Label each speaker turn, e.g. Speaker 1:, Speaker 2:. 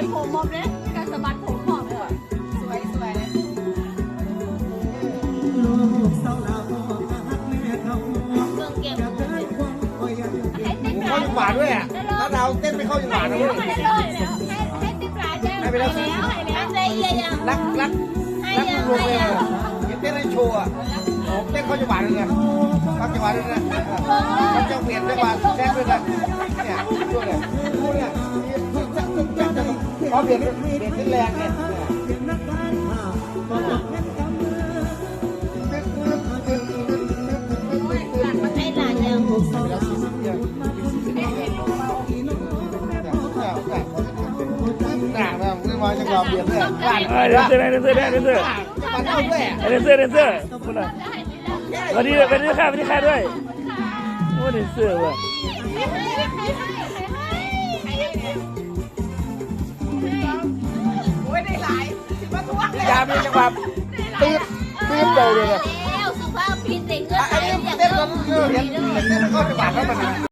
Speaker 1: แบบการเชิญผมมอมเนี่ยการสะบัดผมหอมเลย
Speaker 2: สวยสวย
Speaker 3: ลูกสาวลาพ่อฮักแม่เขา
Speaker 1: เครื่องเก็บ
Speaker 3: อยากได้ความคอยยัง
Speaker 1: ให้ติ๊บ
Speaker 4: เข้าจังหวะด้วยอะถ้าเราเต้นไม่เข้าจังหวะนะเว้ย
Speaker 1: ให้ให้ติ๊บปลาแจ้งให้แล้วให้แล้วใจเย็นยัง
Speaker 4: รักรักรักรวมเลยเต้นให้โชว์อะผมเต้นเข้าจังหวะเลยนะเข้าจังหวะเลยนะเขาจะเปลี่ยนจังหวะแซงด้วยนะเนี่ยช่วยเลย เขาเปลี่ยนเปลี่ยนขึ้นแรงเนี่ย
Speaker 3: เป็นนักการข่าวก็จะเห็นกำมือ
Speaker 1: ให้หลานยัง
Speaker 3: ลูกสาวลาพ่อมาคนมาอีน้องแม่พ่อ
Speaker 4: หนักนะมึงมาจะยอมเบียดเลยาน
Speaker 5: เออเดนเซอร์เดนเซอร์เดนเซอร์
Speaker 4: มาเข้าด้วย
Speaker 5: เดนเซอร์เดนเซอร์คนละวันนี้วันนี้ค่ะวันนี้ค่ะด้วยโอ้เดนเซอร์ว่ะ
Speaker 2: ย
Speaker 4: ยามีจังหวะตื้อตื้อเบาเลยนะ
Speaker 1: แล้วสุภาพพิษเด็กเงิน
Speaker 4: อันนี้เต้นแล้วเต้นเต้นเข้าจังหวะแล้วมัน